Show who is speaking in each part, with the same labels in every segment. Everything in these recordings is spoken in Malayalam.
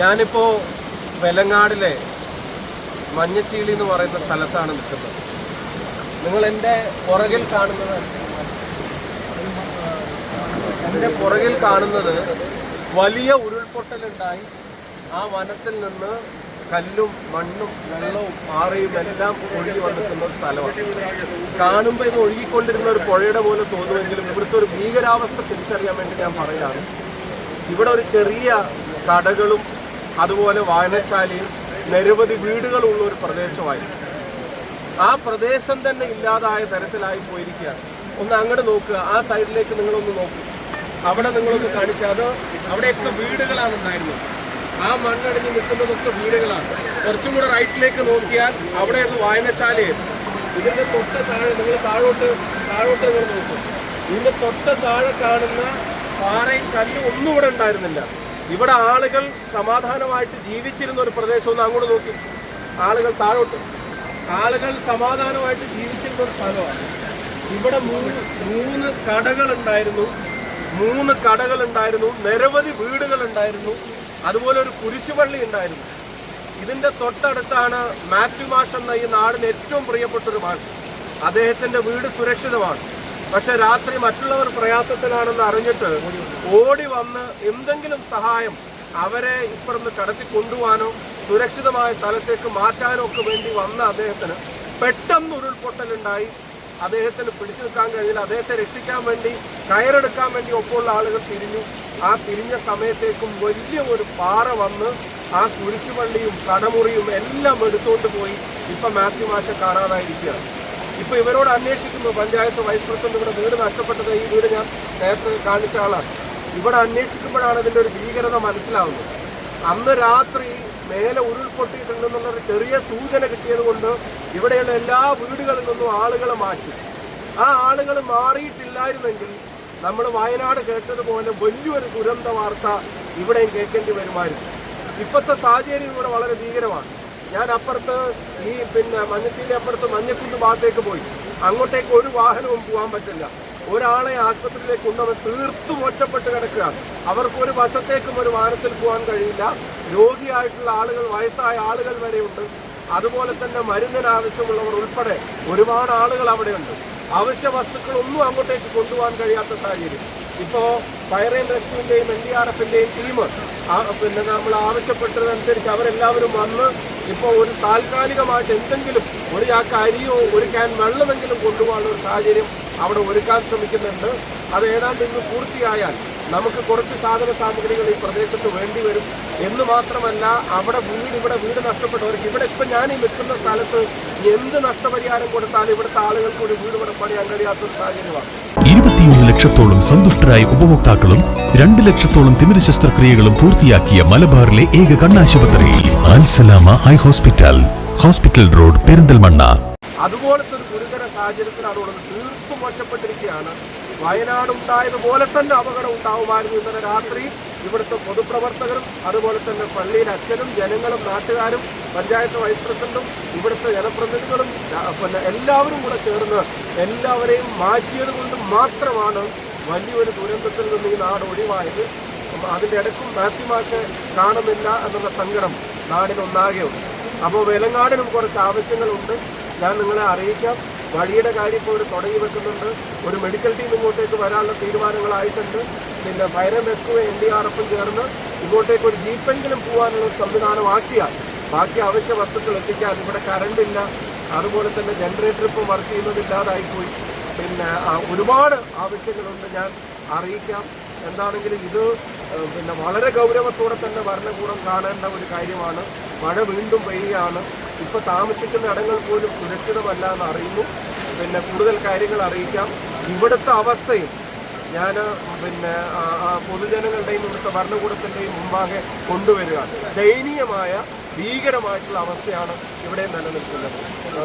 Speaker 1: ഞാനിപ്പോ വെലങ്ങാടിലെ മഞ്ഞച്ചീളി എന്ന് പറയുന്ന സ്ഥലത്താണ് നിൽക്കുന്നത്. നിങ്ങൾ എന്റെ പുറകിൽ കാണുന്നത് എന്റെ പുറകിൽ കാണുന്നത് വലിയ ഉരുൾപൊട്ടലുണ്ടായി. ആ വനത്തിൽ നിന്ന് കല്ലും മണ്ണും വെള്ളവും പാറയും എല്ലാം ഒഴുകി വന്നിട്ടുന്ന ഒരു സ്ഥലമാണ്. കാണുമ്പോൾ ഇത് ഒഴുകിക്കൊണ്ടിരുന്ന ഒരു പുഴയുടെ പോലെ തോന്നുമെങ്കിലും ഇവിടുത്തെ ഒരു ഭീകരാവസ്ഥ തിരിച്ചറിയാൻ വേണ്ടി ഞാൻ പറയുകയാണ്. ഇവിടെ ഒരു ചെറിയ കടകളും അതുപോലെ വായനശാലയും നിരവധി വീടുകളുള്ള ഒരു പ്രദേശമായിരുന്നു. ആ പ്രദേശം തന്നെ ഇല്ലാതായ തരത്തിലായി പോയിരിക്കുകയാണ്. ഒന്ന് അങ്ങോട്ട് നോക്കുക. ആ സൈഡിലേക്ക് നിങ്ങളൊന്ന് നോക്കൂ. അവിടെ നിങ്ങളൊന്ന് കാണിച്ചാൽ അത് അവിടെയൊക്കെ വീടുകളാണ് ഉണ്ടായിരുന്നത്. ആ മണ്ണടിഞ്ഞ് നിൽക്കുന്നതൊക്കെ വീടുകളാണ്. കുറച്ചും കൂടെ റൈറ്റിലേക്ക് നോക്കിയാൽ അവിടെയുള്ള വായനശാലയും ഇതിന്റെ തൊട്ട് താഴെ നിങ്ങൾ താഴോട്ട് താഴോട്ട് നിങ്ങൾ നോക്കും. ഇതിന്റെ തൊട്ട് താഴെ കാണുന്ന പാറയും കല്ലും ഒന്നും ഇവിടെ ഉണ്ടായിരുന്നില്ല. ഇവിടെ ആളുകൾ സമാധാനമായിട്ട് ജീവിച്ചിരുന്ന ഒരു പ്രദേശം ഒന്ന് അങ്ങോട്ട് നോക്കി. ആളുകൾ താഴോട്ട്. ആളുകൾ സമാധാനമായിട്ട് ജീവിച്ചിരുന്ന ഒരു സ്ഥലമാണ്. ഇവിടെ മൂന്ന് മൂന്ന് കടകൾ ഉണ്ടായിരുന്നു മൂന്ന് കടകൾ ഉണ്ടായിരുന്നു നിരവധി വീടുകൾ ഉണ്ടായിരുന്നു അതുപോലെ ഒരു കുരിശുപള്ളി ഉണ്ടായിരുന്നു. ഇതിന്റെ തൊട്ടടുത്താണ് മാത്യു മാഷ് എന്ന ഈ നാടിന് ഏറ്റവും പ്രിയപ്പെട്ട ഒരു മാഷ്. അദ്ദേഹത്തിന്റെ വീട് സുരക്ഷിതമാണ്. പക്ഷെ രാത്രി മറ്റുള്ളവർ പ്രയാസത്തിലാണെന്ന് അറിഞ്ഞിട്ട് ഓടി വന്ന് എന്തെങ്കിലും സഹായം അവരെ ഇപ്പുറന്ന് കടത്തി കൊണ്ടുപോകാനോ സുരക്ഷിതമായ സ്ഥലത്തേക്ക് മാറ്റാനോ ഒക്കെ വേണ്ടി വന്ന അദ്ദേഹത്തിന് പെട്ടെന്ന് ഉരുൾപൊട്ടലുണ്ടായി. അദ്ദേഹത്തിന് പിടിച്ചു നിൽക്കാൻ കഴിഞ്ഞില്ല. അദ്ദേഹത്തെ രക്ഷിക്കാൻ വേണ്ടി കയറെടുക്കാൻ വേണ്ടി ഒപ്പമുള്ള ആളുകൾ തിരിഞ്ഞു. ആ തിരിഞ്ഞ സമയത്തേക്കും വലിയ ഒരു പാറ വന്ന് ആ കുരിശുപള്ളിയും കടമുറിയും എല്ലാം എടുത്തുകൊണ്ട് പോയി. ഇപ്പം മാത്യു മാഷ കാണാതായിരിക്കുകയാണ് ഇപ്പൊ ഇവരോട് അന്വേഷിക്കുന്നു. പഞ്ചായത്ത് വൈസ് പ്രസിഡന്റ് ഇവിടെ വീട് നഷ്ടപ്പെട്ടത് ഈ വീട് ഞാൻ നേരത്തെ കാണിച്ച ആളാണ്. ഇവിടെ അന്വേഷിക്കുമ്പോഴാണ് ഇതിന്റെ ഒരു ഭീകരത മനസ്സിലാവുന്നത്. അന്ന് രാത്രി മേലെ ഉരുൾപൊട്ടിയിട്ടുണ്ടെന്നുള്ള ഒരു ചെറിയ സൂചന കിട്ടിയത് കൊണ്ട് ഇവിടെയുള്ള എല്ലാ വീടുകളിൽ നിന്നും ആളുകളെ മാറ്റി. ആ ആളുകൾ മാറിയിട്ടില്ലായിരുന്നെങ്കിൽ നമ്മൾ വയനാട് കേട്ടതുപോലെ വലിയൊരു ദുരന്ത വാർത്ത ഇവിടെയും കേൾക്കേണ്ടി വരുമായിരുന്നു. ഇപ്പോഴത്തെ സാഹചര്യം ഇവിടെ വളരെ ഭീകരമാണ്. ഞാൻ അപ്പുറത്ത് ഈ പിന്നെ മഞ്ഞത്തിന്റെ അപ്പുറത്ത് മഞ്ഞക്കുന്ന് ഭാഗത്തേക്ക് പോയി. അങ്ങോട്ടേക്ക് ഒരു വാഹനവും പോകാൻ പറ്റില്ല. ഒരാളെ ആശുപത്രിയിലേക്ക് കൊണ്ടുവന്ന് തീർത്തും ഒറ്റപ്പെട്ട് കിടക്കുകയാണ്. അവർക്ക് ഒരു വശത്തേക്കും ഒരു വാഹനത്തിൽ പോകാൻ കഴിയില്ല. രോഗിയായിട്ടുള്ള ആളുകൾ വയസ്സായ ആളുകൾ വരെയുണ്ട്. അതുപോലെ തന്നെ മരുന്നിന് ആവശ്യമുള്ളവർ ഉൾപ്പെടെ ഒരുപാട് ആളുകൾ അവിടെയുണ്ട്. അവശ്യ വസ്തുക്കളൊന്നും അങ്ങോട്ടേക്ക് കൊണ്ടുപോകാൻ കഴിയാത്ത സാഹചര്യം. ഇപ്പോൾ ഫയർ ആൻഡ് റെസ്ക്യൂവിന്റെയും എൻ ഡി ആർ എഫിന്റെയും ടീം പിന്നെ നമ്മൾ ആവശ്യപ്പെട്ടതനുസരിച്ച് അവരെല്ലാവരും വന്ന് ഇപ്പോൾ ഒരു താൽക്കാലികമായിട്ട് എന്തെങ്കിലും ഒരു ചാക്ക് അരിയോ ഒരു ക്യാൻ വെള്ളമെങ്കിലും കൊണ്ടുപോകാനുള്ള ഒരു സാഹചര്യം അവിടെ ഒരുക്കാൻ ശ്രമിക്കുന്നുണ്ട്. അത് ഏതാണ്ട് ഇന്ന് പൂർത്തിയായാൽ നമുക്ക് കുറച്ച് സാധന സാമഗ്രികൾ ഈ പ്രദേശത്ത് വേണ്ടി വരും. എന്ന് മാത്രമല്ല അവിടെ വീട് ഇവിടെ വീട് നഷ്ടപ്പെട്ടവർക്ക് ഇവിടെ ഇപ്പം ഞാൻ ഈ നിൽക്കുന്ന സ്ഥലത്ത് എന്ത് നഷ്ടപരിഹാരം കൊടുത്താലും ഇവിടുത്തെ ആളുകൾക്ക് ഒരു വീട് ഇവിടെ പണിയാൻ കഴിയാത്തൊരു സാഹചര്യമാണ്.
Speaker 2: ഇരുപത്തിയൊന്ന് ലക്ഷത്തോളം സന്തുഷ്ടരായ ഉപഭോക്താക്കളും രണ്ട് ലക്ഷത്തോളം തിമിര ശസ്ത്രക്രിയകളും പൂർത്തിയാക്കിയ മലബാറിലെ ഏക കണ്ണാശുപത്രി. Alsalama eye hospital. Hospital road Perinthalmanna.
Speaker 1: അതുപോലത്തെ ഒരു ഗുരുതര സാഹചര്യത്തിലാണ് ഉള്ളത് തീർത്തും ഒറ്റപ്പെട്ടിരിക്കുകയാണ് വയനാടുണ്ടായതുപോലെ തന്നെ അപകടം ഉണ്ടാവുമായിരുന്നു ഇന്നലെ രാത്രി. ഇവിടുത്തെ പൊതുപ്രവർത്തകരും അതുപോലെ തന്നെ പള്ളിയിലെ അച്ഛനും ജനങ്ങളും നാട്ടുകാരും പഞ്ചായത്ത് വൈസ് പ്രസിഡന്റും ഇവിടുത്തെ ജനപ്രതിനിധികളും പിന്നെ എല്ലാവരും കൂടെ ചേർന്ന് എല്ലാവരെയും മാറ്റിയത് കൊണ്ട് മാത്രമാണ് വലിയൊരു ദുരന്തത്തിൽ നിന്ന് ഈ നാട് ഒഴിവായത്. അതിന്റെ ഇടയ്ക്കും മാത്യുമാക്ക് കാണുന്നില്ല എന്നുള്ള സങ്കടം നാടിനൊന്നാകെയുണ്ട് അപ്പോൾ വെലങ്ങാടിനും കുറച്ച് ആവശ്യങ്ങളുണ്ട്. ഞാൻ നിങ്ങളെ അറിയിക്കാം. വഴിയുടെ കാര്യം ഇപ്പോൾ ഒരു തുടങ്ങി വെക്കുന്നുണ്ട്. ഒരു മെഡിക്കൽ ടീം ഇങ്ങോട്ടേക്ക് വരാനുള്ള തീരുമാനങ്ങളായിട്ടുണ്ട്. പിന്നെ റെസ്ക്യൂ എൻ ഡി ആർ എഫും ചേർന്ന് ഇങ്ങോട്ടേക്ക് ഒരു ജീപ്പെങ്കിലും പോകാനുള്ള സംവിധാനമാക്കിയാൽ ബാക്കി അവശ്യ വസ്തുക്കൾ എത്തിക്കാൻ ഇവിടെ കറണ്ട് ഇല്ല. അതുപോലെ തന്നെ ജനറേറ്റർ ഇപ്പോൾ വർക്ക് ചെയ്യുന്നതില്ലാതായിപ്പോയി പിന്നെ ഒരുപാട് ആവശ്യങ്ങളുണ്ട് ഞാൻ അറിയിക്കാം. എന്താണെങ്കിലും ഇത് പിന്നെ വളരെ ഗൗരവത്തോടെ തന്നെ ഭരണകൂടം കാണേണ്ട ഒരു കാര്യമാണ്. മഴ വീണ്ടും പെയ്യുകയാണ്. ഇപ്പോൾ താമസിക്കുന്ന ഇടങ്ങൾ പോലും സുരക്ഷിതമല്ല എന്ന് അറിയുന്നു. പിന്നെ കൂടുതൽ കാര്യങ്ങൾ അറിയിക്കാം. ഇവിടുത്തെ അവസ്ഥയും ഞാൻ പിന്നെ പൊതുജനങ്ങളുടെയും ഇവിടുത്തെ ഭരണകൂടത്തിന്റെയും മുമ്പാകെ കൊണ്ടുവരിക. ദയനീയമായ ഭീകരമായിട്ടുള്ള അവസ്ഥയാണ് ഇവിടെ നിലനിൽക്കുന്നത്.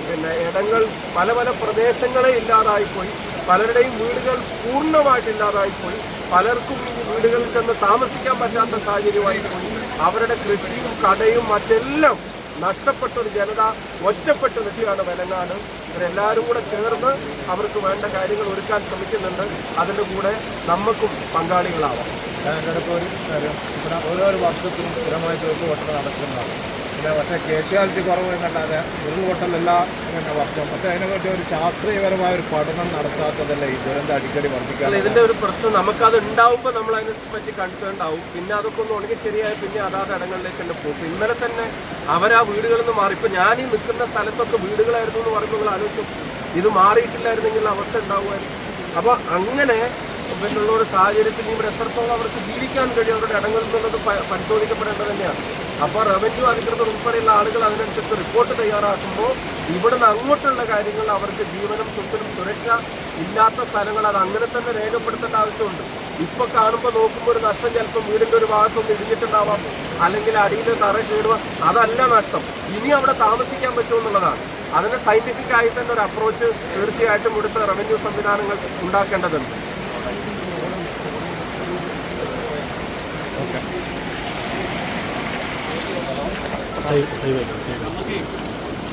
Speaker 1: പിന്നെ ഇടങ്ങൾ പല പല പ്രദേശങ്ങളെ ഇല്ലാതായിപ്പോയി. പലരുടെയും വീടുകൾ പൂർണമായിട്ട് ഇല്ലാതായിപ്പോയി. പലർക്കും ഈ വീടുകളിൽ ചെന്ന് താമസിക്കാൻ പറ്റാത്ത സാഹചര്യമായി പോയി അവരുടെ കൃഷിയും കടയും മറ്റെല്ലാം നഷ്ടപ്പെട്ട ഒരു ജനത ഒറ്റപ്പെട്ട് നിൽക്കുകയാണ് വെലങ്ങാട് ഇവരെല്ലാവരും കൂടെ ചേർന്ന് അവർക്ക് വേണ്ട കാര്യങ്ങൾ ഒരുക്കാൻ ശ്രമിക്കുന്നുണ്ട്. അതിന്റെ കൂടെ നമുക്കും പങ്കാളികളാവാം.
Speaker 3: ഇവിടെ ഓരോ വർഷത്തിലും സ്ഥിരമായിട്ട് ഒരു വട്ടം നടക്കുന്നതാണ് പിന്നെ പക്ഷേ കേഷ്വാലിറ്റി കുറവ് എന്നല്ലാതെ ഉരുൾപൊട്ടലല്ല എന്ന വർഷം പക്ഷേ അതിനെപ്പറ്റി ഒരു ശാസ്ത്രീയപരമായ ഒരു പഠനം നടത്താത്തതല്ലേ ഈ ദുരന്തം അടിക്കടി വർദ്ധിക്കാൻ
Speaker 1: ഇതിന്റെ ഒരു പ്രശ്നം നമുക്കത് ഉണ്ടാവുമ്പോൾ നമ്മൾ അതിനെ പറ്റി കൺസേൺ ആവും. പിന്നെ അതൊക്കെ ഒന്ന് ഉണങ്ങി ശരിയായ പിന്നെ അതാത് ഇടങ്ങളിലേക്ക് തന്നെ പോകും. ഇന്നലെ തന്നെ അവരാ വീടുകളിൽ നിന്ന് മാറി. ഇപ്പൊ ഞാൻ ഈ നിൽക്കുന്ന സ്ഥലത്തൊക്കെ വീടുകളായിരുന്നു എന്ന് പറയുമ്പോൾ ആലോചിച്ചു. ഇത് മാറിയിട്ടില്ലായിരുന്നെങ്കിൽ അവസ്ഥ ഉണ്ടാവുമായിരുന്നു അപ്പോൾ അങ്ങനെ പിന്നുള്ള ഒരു സാഹചര്യത്തിൽ ഇവിടെ എത്രത്തോളം അവർക്ക് ജീവിക്കാൻ കഴിയും അവരുടെ ഇടങ്ങളിൽ പരിശോധിക്കപ്പെടേണ്ടത് തന്നെയാണ്. അപ്പോൾ റവന്യൂ അധികൃതർ ഉൾപ്പെടെയുള്ള ആളുകൾ അതിനനുസരിച്ച് റിപ്പോർട്ട് തയ്യാറാക്കുമ്പോൾ ഇവിടുന്ന് അങ്ങോട്ടുള്ള കാര്യങ്ങൾ അവർക്ക് ജീവനും സ്വത്തിനും സുരക്ഷ ഇല്ലാത്ത സ്ഥലങ്ങൾ അത് അങ്ങനെ തന്നെ രേഖപ്പെടുത്തേണ്ട ആവശ്യമുണ്ട്. ഇപ്പൊ കാണുമ്പോൾ നോക്കുമ്പോൾ ഒരു നഷ്ടം ചിലപ്പോൾ വീടിന്റെ ഒരു ഭാഗത്തൊന്ന് ഇടിഞ്ഞിട്ടുണ്ടാവാം. അല്ലെങ്കിൽ അടിയിൽ തറ കീടുക അതല്ല നഷ്ടം. ഇനി അവിടെ താമസിക്കാൻ പറ്റുമെന്നുള്ളതാണ് അതിന് സയന്റിഫിക് ആയി തന്നെ ഒരു അപ്രോച്ച് തീർച്ചയായിട്ടും ഇവിടുത്തെ റവന്യൂ സംവിധാനങ്ങൾ ഉണ്ടാക്കേണ്ടതുണ്ട്.
Speaker 4: സേവ് സേവ് ആക്കാം